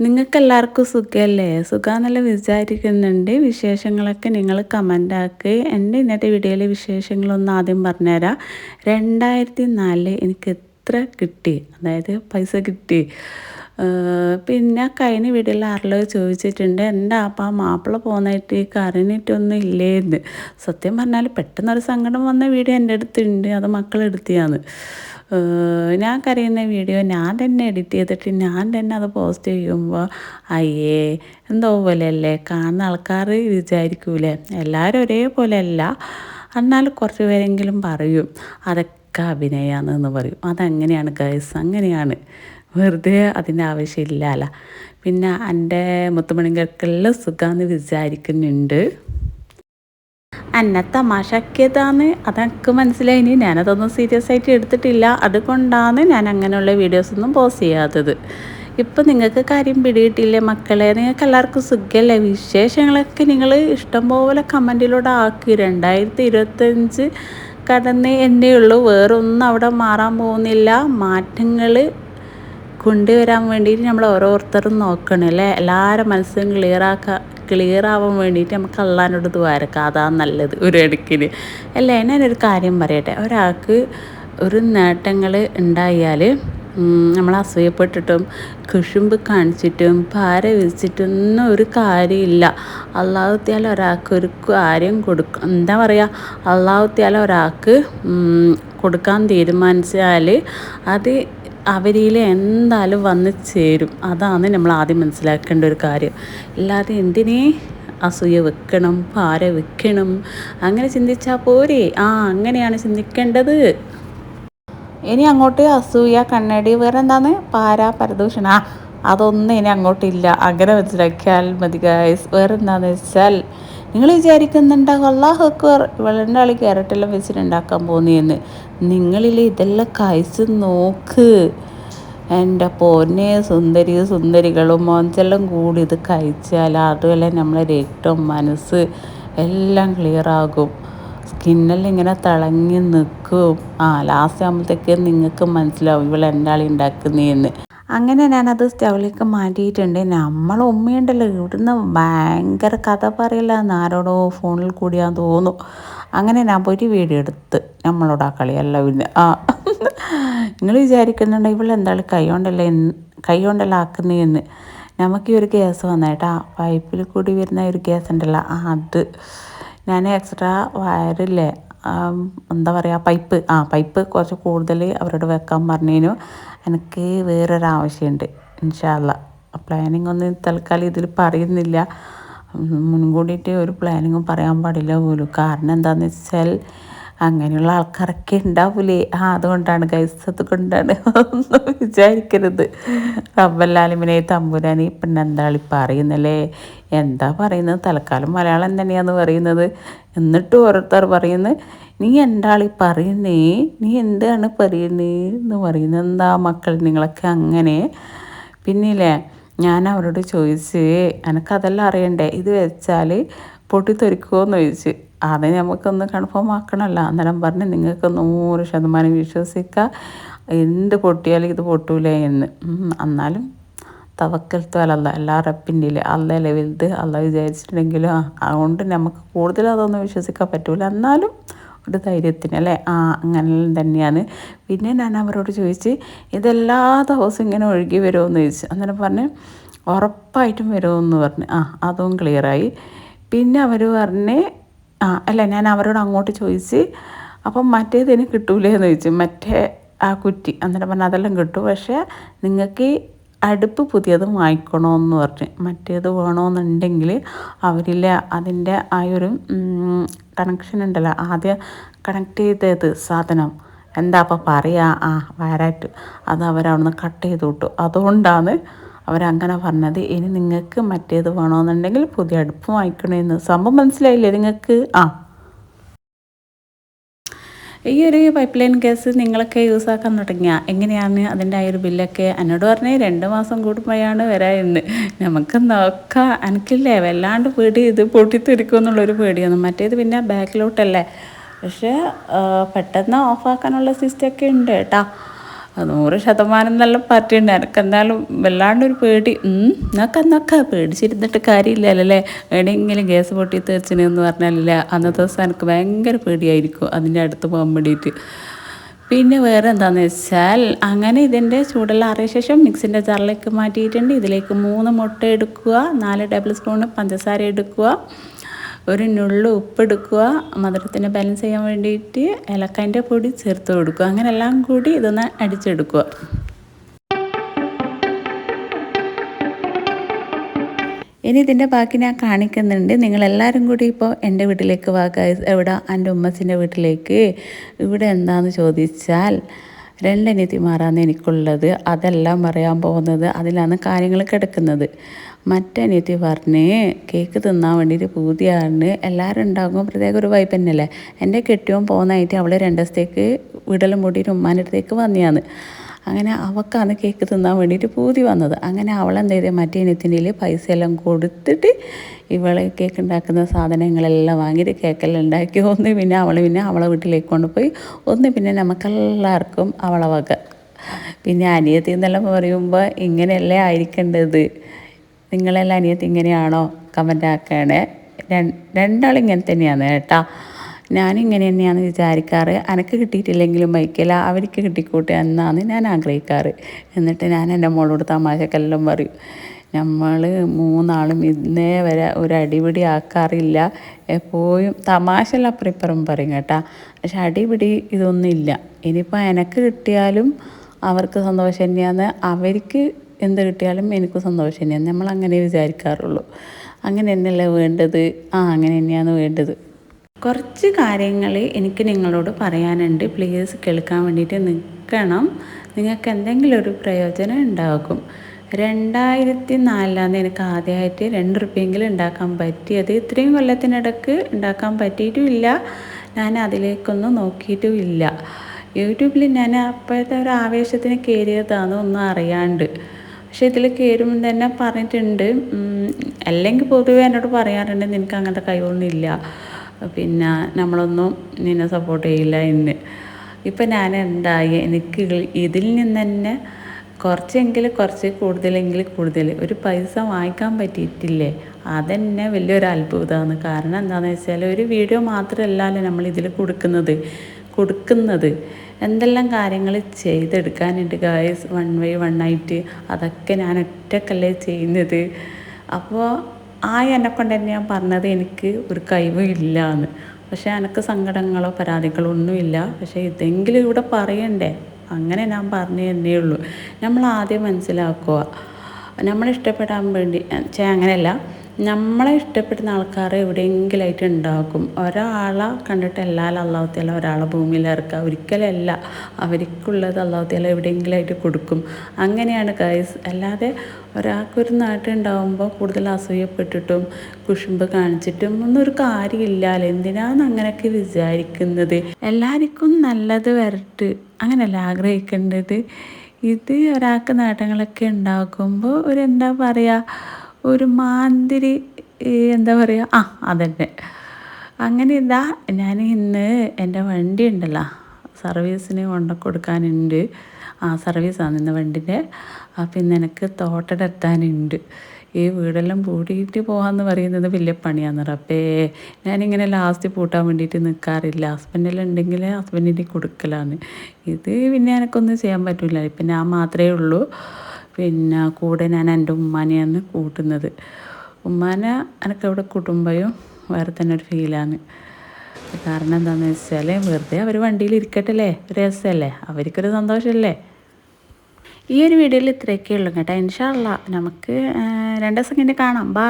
നിങ്ങൾക്കെല്ലാവർക്കും സുഖമല്ലേ? സുഖമെന്നല്ല വിചാരിക്കുന്നുണ്ട്. വിശേഷങ്ങളൊക്കെ നിങ്ങൾ കമന്റ് എന്റെ ഇന്നത്തെ വീഡിയോയിലെ വിശേഷങ്ങളൊന്നും ആദ്യം പറഞ്ഞുതരാം. രണ്ടായിരത്തി നാലിൽ എനിക്ക് എത്ര കിട്ടി? അതായത് പൈസ കിട്ടി. പിന്നെ കഴിഞ്ഞ വീട്ടിൽ ആരെല്ലോ ചോദിച്ചിട്ടുണ്ട് എന്റെ അപ്പം മാപ്പിള പോകുന്നതായിട്ട് കറിഞ്ഞിട്ടൊന്നും ഇല്ലേന്ന് സത്യം പറഞ്ഞാൽ പെട്ടെന്നൊരു സങ്കടം വന്ന വീഡിയോ എന്റെ അടുത്തുണ്ട് അത് മക്കളെടുത്തിയാണ് ഞാൻ കരയുന്ന വീഡിയോ ഞാൻ തന്നെ എഡിറ്റ് ചെയ്തിട്ട് ഞാൻ തന്നെ അത് പോസ്റ്റ് ചെയ്യുമ്പോൾ അയ്യേ എന്തോ പോലെയല്ലേ? കാണുന്ന ആൾക്കാർ വിചാരിക്കൂലേ? എല്ലാവരും ഒരേപോലെ അല്ല എന്നാൽ കുറച്ച് പേരെങ്കിലും പറയും അതൊക്കെ അഭിനയാണെന്ന് പറയും. അതങ്ങനെയാണ് ഗൈസ് അങ്ങനെയാണ്. വെറുതെ അതിന്റെ ആവശ്യമില്ല പിന്നെ എന്റെ മുത്തുമണികൾക്കെല്ലാം സുഖമെന്ന് വിചാരിക്കുന്നുണ്ട്. എന്നെ തമാശക്കിയതാന്ന് അതെനിക്ക് മനസ്സിലായിനി ഞാനതൊന്നും സീരിയസ് ആയിട്ട് എടുത്തിട്ടില്ല. അതുകൊണ്ടാണ് ഞാൻ അങ്ങനെയുള്ള വീഡിയോസൊന്നും പോസ്റ്റ് ചെയ്യാത്തത്. ഇപ്പം നിങ്ങൾക്ക് കാര്യം പിടിയിട്ടില്ലേ മക്കളെ? നിങ്ങൾക്ക് എല്ലാവർക്കും സുഖമല്ലേ വിശേഷങ്ങളൊക്കെ നിങ്ങൾ ഇഷ്ടംപോലെ കമന്റിലൂടെ ആക്കി. രണ്ടായിരത്തി ഇരുപത്തഞ്ച് കടന്ന് എന്നേ ഉള്ളൂ വേറൊന്നും അവിടെ മാറാൻ പോകുന്നില്ല. മാറ്റങ്ങൾ കൊണ്ടുവരാൻ വേണ്ടിയിട്ട് നമ്മൾ ഓരോരുത്തരും നോക്കണം അല്ലേ? എല്ലാവരും മനസ്സും ക്ലിയറാക്കാൻ ക്ലിയർ ആവാൻ വേണ്ടിയിട്ട് നമുക്ക് അള്ളാനോട് ദ്വാരക്കാം അതാ നല്ലത് ഒരു ഇടയ്ക്കിന്. അല്ല? ഞാനൊരു കാര്യം പറയട്ടെ. ഒരാൾക്ക് ഒരു നേട്ടങ്ങൾ ഉണ്ടായാൽ നമ്മൾ അസൂയപ്പെട്ടിട്ടും കുശുമ്പ് കാണിച്ചിട്ടും പാര വിരിച്ചിട്ടൊന്നും ഒരു കാര്യമില്ല. അള്ളാഹുത്തിയാൽ ഒരാൾക്ക് ഒരു കാര്യം കൊടുക്കും എന്താ പറയുക അള്ളാഹുത്തിയാൽ ഒരാൾക്ക് കൊടുക്കാൻ തീരുമാനിച്ചാൽ അത് അവരിൽ എന്തായാലും വന്ന് ചേരും. അതാണ് നമ്മൾ ആദ്യം മനസ്സിലാക്കേണ്ട ഒരു കാര്യം. അല്ലാതെ എന്തിനേ? അസൂയ വെക്കണം പാര വെക്കണം. അങ്ങനെ ചിന്തിച്ചാൽ പോരെ. ആ അങ്ങനെയാണ് ചിന്തിക്കേണ്ടത്. ഇനി അങ്ങോട്ട് അസൂയ കണ്ണടി വേറെ എന്താണ് പാര പരദൂഷണ. അതൊന്നും ഇനി അങ്ങോട്ടില്ല. അങ്ങനെ മനസ്സിലാക്കിയാൽ മതി ഗായ്സ് വേറെ എന്താണെന്ന് വെച്ചാൽ നിങ്ങൾ വിചാരിക്കുന്നുണ്ടാകും അള്ളാഹു അക്ബർ വെള്ളന്റെ ആളി ക്യാരറ്റെല്ലാം വെച്ചിട്ട് ഉണ്ടാക്കാൻ പോകുന്നതെന്ന് നിങ്ങളിൽ ഇതെല്ലാം കഴിച്ച് നോക്ക്. എന്റെ പൊന്നെ സുന്ദരി സുന്ദരികളും മോഞ്ചെല്ലാം കൂടി ഇത് കഴിച്ചാൽ അതുപോലെ നമ്മളെ രക്തം മനസ്സ് എല്ലാം ക്ലിയറാകും സ്കിന്നെല്ലാം ഇങ്ങനെ തിളങ്ങി നിൽക്കും ആ ലാസ്റ്റ് ആകുമ്പോഴത്തേക്ക് നിങ്ങൾക്ക് മനസ്സിലാവും ഇവൾ എന്താളി ഉണ്ടാക്കുന്നതെന്ന് അങ്ങനെ ഞാനത് സ്റ്റൗലേക്ക് മാറ്റിയിട്ടുണ്ട്. നമ്മൾ ഉമ്മയുണ്ടല്ലോ ഇവിടുന്ന് ഭയങ്കര കഥ പറയില്ല ആരോടോ ഫോണിൽ കൂടിയാന്ന് തോന്നും അങ്ങനെ ഞാൻ പോയിട്ട് വീഡിയോ എടുത്ത് നമ്മളോട് ആ കളിയല്ല പിന്നെ ആ. നിങ്ങൾ വിചാരിക്കുന്നുണ്ട് ഇവൾ എന്താണ് കൈ കൊണ്ടല്ലേ കൈ കൊണ്ടല്ല ആക്കുന്നതെന്ന് നമുക്ക് ഈ ഒരു ഗ്യാസ് വന്നേട്ടാ പൈപ്പിൽ കൂടി വരുന്ന ഒരു ഗ്യാസ് ഉണ്ടല്ലോ അത് ഞാൻ എക്സ്ട്രാ വയറില്ലേ എന്താ പറയുക പൈപ്പ് ആ പൈപ്പ് കുറച്ച് കൂടുതൽ അവരോട് വെക്കാൻ പറഞ്ഞതിനു എനിക്ക് വേറൊരാവശ്യമുണ്ട് ഇൻഷാല്ല പ്ലാനിങ് ഒന്നും തൽക്കാലം ഇതിൽ പറയുന്നില്ല. മുൻകൂടിയിട്ട് ഒരു പ്ലാനിങ്ങും പറയാൻ പാടില്ല പോലും. കാരണം എന്താണെന്ന് വെച്ചാൽ അങ്ങനെയുള്ള ആൾക്കാരൊക്കെ ഉണ്ടാവൂലേ ആ അതുകൊണ്ടാണ് ഗൈസ് അതുകൊണ്ടാണ് ഒന്നും വിചാരിക്കരുത്. റബ്ബല്ലാലിമിനെ തമ്പുരാനി പിന്നെ എന്താളി പറയുന്നല്ലേ? എന്താ പറയുന്നത്? തൽക്കാലം മലയാളം തന്നെയാണ് പറയുന്നത്. എന്നിട്ട് ഓരോരുത്തർ പറയുന്നത് നീ എന്താളി പറയുന്നേ? നീ എന്താണ് പറയുന്നേ എന്ന് പറയുന്നത് എന്താ മക്കൾ നിങ്ങളൊക്കെ അങ്ങനെ? പിന്നില്ലേ ഞാൻ അവരോട് ചോദിച്ച് എനക്കതെല്ലാം അറിയണ്ടേ? ഇത് വെച്ചാൽ പൊട്ടിത്തെറിക്കുമോ എന്ന് ചോദിച്ച്. അത് നമുക്കൊന്ന് കൺഫേം ആക്കണമല്ലോ അന്നേരം പറഞ്ഞ് നിങ്ങൾക്ക് നൂറ് ശതമാനം വിശ്വസിക്കുക എന്ത് പൊട്ടിയാലും ഇത് പൊട്ടൂലേ എന്ന്. എന്നാലും തവക്കൽത്തോലല്ല എല്ലാ റപ്പിന്റെ അല്ല വലുത് അല്ല വിചാരിച്ചിട്ടുണ്ടെങ്കിലും അതുകൊണ്ട് നമുക്ക് കൂടുതൽ അതൊന്നും വിശ്വസിക്കാൻ പറ്റൂല. എന്നാലും ഒരു ധൈര്യത്തിന് അല്ലേ? ആ അങ്ങനെ തന്നെയാണ്. പിന്നെ ഞാൻ അവരോട് ചോദിച്ച് ഇതെല്ലാ ദിവസവും ഇങ്ങനെ ഒഴുകി വരുമെന്ന് ചോദിച്ചു. അന്നേരം പറഞ്ഞ് ഉറപ്പായിട്ടും വരുമെന്ന് പറഞ്ഞ്. ആ അതും ക്ലിയറായി പിന്നെ അവർ പറഞ്ഞ് ആ അല്ല ഞാൻ അവരോട് അങ്ങോട്ട് ചോദിച്ച് അപ്പം മറ്റേതിന് കിട്ടൂലേ എന്ന് ചോദിച്ചു മറ്റേ ആ കുറ്റി. അന്നേരം പറഞ്ഞാൽ അതെല്ലാം കിട്ടും പക്ഷേ നിങ്ങൾക്ക് അടുപ്പ് പുതിയത് വാങ്ങിക്കണമെന്ന് പറഞ്ഞ്. മറ്റേത് വേണമെന്നുണ്ടെങ്കിൽ അവരിലെ അതിന്റെ ആ ഒരു കണക്ഷൻ ഉണ്ടല്ലോ. ആദ്യം കണക്ട് ചെയ്തത് സാധനം. എന്താ അപ്പം പറയുക ആ വയറായിട്ട്. അത് അവരവിടുന്ന് കട്ട് ചെയ്ത് വിട്ടു. അതുകൊണ്ടാണ് അവരങ്ങനെ പറഞ്ഞത്. ഇനി നിങ്ങൾക്ക് മറ്റേത് വേണമെന്നുണ്ടെങ്കിൽ പുതിയ അടുപ്പ് വാങ്ങിക്കണമെന്ന് സംഭവം മനസ്സിലായില്ലേ നിങ്ങൾക്ക്? ആ. ഈ ഒരു പൈപ്പ് ലൈൻ ഗ്യാസ് നിങ്ങളൊക്കെ യൂസ് ആക്കാൻ എങ്ങനെയാണ് അതിന്റെ ആ ഒരു ബില്ലൊക്കെ എന്നോട് പറഞ്ഞ് രണ്ട് മാസം കൂടുമ്പോഴാണ് വരാമെന്ന് നമുക്ക് നോക്കാം. എനിക്കില്ലേ വല്ലാണ്ട് പേടി. ഇത് പൊട്ടിത്തെറിക്കും എന്നുള്ളൊരു പേടിയാണ്. മറ്റേത് പിന്നെ ബാക്കിലോട്ടല്ലേ പക്ഷേ പെട്ടെന്ന് ഓഫാക്കാനുള്ള സിസ്റ്റമൊക്കെ ഉണ്ട് കേട്ടോ. നൂറ് ശതമാനം നല്ല പാർട്ടിയുണ്ട് എനിക്ക് എന്തായാലും വല്ലാണ്ടൊരു പേടി. എന്നൊക്കെ എന്നൊക്കെ പേടിച്ചിരുന്നിട്ട് കാര്യമില്ലല്ലേ എവിടെയെങ്കിലും ഗ്യാസ് പൊട്ടി തീർച്ചിനെന്ന് പറഞ്ഞാലില്ല അന്നത്തെ ദിവസം എനിക്ക് ഭയങ്കര പേടിയായിരിക്കും അതിന്റെ അടുത്ത് പോകാൻ വേണ്ടിയിട്ട്. പിന്നെ വേറെ എന്താണെന്ന് വെച്ചാൽ അങ്ങനെ ഇതിന്റെ ചൂടെല്ലാം അറിയ ശേഷം മിക്സിന്റെ ജാറിലേക്ക് മാറ്റിയിട്ടുണ്ട്. ഇതിലേക്ക് മൂന്ന് മുട്ട എടുക്കുക നാല് ടേബിൾ സ്പൂൺ പഞ്ചസാര എടുക്കുക. ഒരു നുള്ളു ഉപ്പെടുക്കുക മധുരത്തിന് ബാലൻസ് ചെയ്യാൻ വേണ്ടിയിട്ട് ഏലക്കായന്റെ പൊടി ചേർത്ത് കൊടുക്കുക. അങ്ങനെ എല്ലാം കൂടി ഇതൊന്ന് അടിച്ചെടുക്കുക. ഇനി ഇതിന്റെ ബാക്കി ഞാൻ കാണിക്കുന്നുണ്ട്. നിങ്ങളെല്ലാവരും കൂടി ഇപ്പോൾ എന്റെ വീട്ടിലേക്ക് വാ എവിടെ? എന്റെ ഉമ്മസിന്റെ വീട്ടിലേക്ക്. ഇവിടെ എന്താണെന്ന് ചോദിച്ചാൽ രണ്ടനിയത്തിമാരാണ് എനിക്കുള്ളത്. അതെല്ലാം പറയാൻ പോകുന്നത്. അതിലാണ് കാര്യങ്ങൾ കിടക്കുന്നത് മറ്റനിയത്തി പറഞ്ഞ് കേക്ക് തിന്നാൻ വേണ്ടിയിട്ട് പൂതിയാണ് എല്ലാവരും ഉണ്ടാകുമ്പോൾ പ്രത്യേക ഒരു വൈപ്പ് തന്നെയല്ലേ? എന്റെ കെട്ടിയോൻ പോകുന്നതായിട്ട് അവൾ രണ്ട് വിടലും മൂടിയിട്ട് ഉമ്മാന്റെ അടുത്തേക്ക് വന്നിയാണ്. അങ്ങനെ അവക്കാണ് കേക്ക് തിന്നാൻ വേണ്ടിയിട്ട് പൂതി വന്നത്. അങ്ങനെ അവളെന്ത് ചെയ്തത് മറ്റേ ഇനത്തിന്റെ പൈസ എല്ലാം കൊടുത്തിട്ട് ഇവളെ കേക്ക് ഉണ്ടാക്കുന്ന സാധനങ്ങളെല്ലാം വാങ്ങിയിട്ട് കേക്കെല്ലാം ഉണ്ടാക്കി. ഒന്ന് പിന്നെ അവൾ പിന്നെ അവളെ വീട്ടിലേക്ക് കൊണ്ടുപോയി. ഒന്ന് പിന്നെ നമുക്കെല്ലാവർക്കും അവളെ വക. പിന്നെ അനിയത്തി എന്നെല്ലാം പറയുമ്പോൾ ഇങ്ങനെയല്ലേ ആയിരിക്കേണ്ടത്? നിങ്ങളെല്ലാം അനിയത്തി ഇങ്ങനെയാണോ കമന്റ് ആക്കണേ? രണ്ടാളിങ്ങനെ തന്നെയാണ് കേട്ടോ. ഞാനിങ്ങനെ തന്നെയാണ് വിചാരിക്കാറ്. എനിക്ക് കിട്ടിയിട്ടില്ലെങ്കിലും ബൈക്കില്ല അവർക്ക് കിട്ടിക്കൂട്ടെ എന്നാണ് ഞാൻ ആഗ്രഹിക്കാറ്. എന്നിട്ട് ഞാൻ എന്റെ മോളോട് തമാശക്കെല്ലാം പറയും. നമ്മൾ മൂന്നാളും ഇന്നേ വരെ ഒരു അടിപിടി ആക്കാറില്ല. എപ്പോഴും തമാശല്ല അപ്പുറം ഇപ്പുറം പറയും കേട്ടാ. പക്ഷെ അടിപിടി ഇതൊന്നുമില്ല. ഇനിയിപ്പോൾ എനിക്ക് കിട്ടിയാലും അവർക്ക് സന്തോഷം തന്നെയാണ്. അവർക്ക് എന്ത് കിട്ടിയാലും എനിക്ക് സന്തോഷം തന്നെയാണ്. നമ്മൾ അങ്ങനെ വിചാരിക്കാറുള്ളൂ. അങ്ങനെ തന്നെയല്ലേ വേണ്ടത്? ആ അങ്ങനെ തന്നെയാണ് വേണ്ടത്. കുറച്ച് കാര്യങ്ങൾ എനിക്ക് നിങ്ങളോട് പറയാനുണ്ട്. പ്ലീസ് കേൾക്കാൻ വേണ്ടിയിട്ട് നിൽക്കണം. നിങ്ങൾക്ക് എന്തെങ്കിലും ഒരു പ്രയോജനം ഉണ്ടാകും. രണ്ടായിരത്തി നാലിലാണ് എനിക്ക് ആദ്യമായിട്ട് രണ്ട് റുപ്യെങ്കിലും ഉണ്ടാക്കാൻ പറ്റിയത്. ഇത്രയും കൊല്ലത്തിനിടക്ക് ഉണ്ടാക്കാൻ പറ്റിയിട്ടുമില്ല. ഞാൻ അതിലേക്കൊന്നും നോക്കിയിട്ടുമില്ല. യൂട്യൂബിൽ ഞാൻ അപ്പോഴത്തെ ഒരു ആവേശത്തിന് കയറിയതാണ് ഒന്നും അറിയാണ്ട്. പക്ഷെ ഇതിൽ കയറുമ്പോൾ തന്നെ പറഞ്ഞിട്ടുണ്ട്. അല്ലെങ്കിൽ പൊതുവേ എന്നോട് പറയാറുണ്ട് നിനക്ക് അങ്ങനത്തെ കഴിവൊന്നുമില്ല പിന്നെ നമ്മളൊന്നും നിന്നെ സപ്പോർട്ട് ചെയ്യില്ല എന്ന്. ഇപ്പം ഞാൻ എന്തായി? എനിക്ക് ഇതിൽ നിന്ന് തന്നെ കുറച്ചെങ്കിൽ കുറച്ച് കൂടുതലെങ്കിൽ കൂടുതൽ. ഒരു പൈസ വാങ്ങിക്കാൻ പറ്റിയിട്ടില്ലേ? അതന്നെ വലിയൊരു അത്ഭുതമാണ്. കാരണം എന്താണെന്ന് വെച്ചാൽ ഒരു വീഡിയോ മാത്രമല്ലല്ലോ നമ്മൾ ഇതിൽ കൊടുക്കുന്നത്. കൊടുക്കുന്നത്. എന്തെല്ലാം കാര്യങ്ങൾ ചെയ്തെടുക്കാനുണ്ട് ഗായസ് വൺ വൈ വൺ ആയിട്ട് അതൊക്കെ ഞാൻ ഒറ്റക്കല്ലേ ചെയ്യുന്നത്. അപ്പോൾ ആ എന്നെക്കൊണ്ട് തന്നെ ഞാൻ പറഞ്ഞത് എനിക്ക് ഒരു കഴിവും ഇല്ല എന്ന് പക്ഷേ എനിക്ക് സങ്കടങ്ങളോ പരാതികളോ ഒന്നുമില്ല. പക്ഷേ ഇതെങ്കിലും ഇവിടെ പറയണ്ടേ? അങ്ങനെ ഞാൻ പറഞ്ഞു തന്നേ ഉള്ളൂ. നമ്മൾ ആദ്യം മനസ്സിലാക്കുക. നമ്മളിഷ്ടപ്പെടാൻ വേണ്ടി അങ്ങനെയല്ല. നമ്മളെ ഇഷ്ടപ്പെടുന്ന ആൾക്കാർ എവിടെയെങ്കിലായിട്ട് ഉണ്ടാക്കും ഒരാളെ കണ്ടിട്ട് എല്ലാവരും അള്ളാഹുത്തേല ഒരാളെ ഭൂമിയിൽ ഇറക്കുക. ഒരിക്കലല്ല അവർക്കുള്ളത് അള്ളാഹുത്തേല എവിടെയെങ്കിലായിട്ട് കൊടുക്കും. അങ്ങനെയാണ് ഗൈസ് അല്ലാതെ ഒരാൾക്കൊരു നാട്ടുണ്ടാകുമ്പോൾ കൂടുതൽ അസൂയപ്പെട്ടിട്ടും കുശുമ്പ് കാണിച്ചിട്ടും ഒന്നും ഒരു കാര്യമില്ലല്ലോ എന്തിനാണ് അങ്ങനെയൊക്കെ വിചാരിക്കുന്നത്? എല്ലാവർക്കും നല്ലത് വരട്ട്. അങ്ങനെയല്ല ആഗ്രഹിക്കേണ്ടത്? ഇത് ഒരാൾക്ക് നേട്ടങ്ങളൊക്കെ ഉണ്ടാക്കുമ്പോൾ ഒരു എന്താ പറയുക ഒരു മാന്തിരി എന്താ പറയുക ആ അതന്നെ. അങ്ങനെ ഇതാ ഞാൻ ഇന്ന് എന്റെ വണ്ടി ഉണ്ടല്ലോ സർവീസിന് കൊണ്ട കൊടുക്കാനുണ്ട്. ആ സർവീസാണ് ഇന്ന് വണ്ടിന്റെ. അപ്പം ഇന്ന് എനിക്ക് തോട്ടടെത്താനുണ്ട് ഈ വീടെല്ലാം പൂട്ടിയിട്ട് പോകാമെന്ന് പറയുന്നത് വലിയ പണിയാണ്. അപ്പേ ഞാനിങ്ങനെ ലാസ്റ്റ് പൂട്ടാൻ വേണ്ടിയിട്ട് നിൽക്കാറില്ല ഹസ്ബൻഡെല്ലാം ഉണ്ടെങ്കിൽ ഹസ്ബൻഡിന്റെ കൊടുക്കലാണ്. ഇത് പിന്നെ എനിക്കൊന്നും ചെയ്യാൻ പറ്റില്ല ഇപ്പം ഞാൻ മാത്രമേ ഉള്ളൂ. പിന്നെ കൂടെ ഞാൻ എന്റെ ഉമ്മാനെയാണ് കൂട്ടുന്നത്. ഉമ്മാനെ എനിക്ക് അവിടെ കൂട്ടുമ്പോഴും വേറെ തന്നെ ഒരു ഫീലാണ് കാരണം എന്താണെന്ന് വെച്ചാൽ വെറുതെ അവർ വണ്ടിയിൽ ഇരിക്കട്ടല്ലേ? രസമല്ലേ അവർക്കൊരു സന്തോഷമല്ലേ ഈ ഒരു വീഡിയോയിൽ ഇത്രയൊക്കെ ഉള്ളൂ കേട്ടോ. ഇൻഷാല്ല നമുക്ക് രണ്ട് ദിവസം കഴിഞ്ഞ് കാണാം. ബാ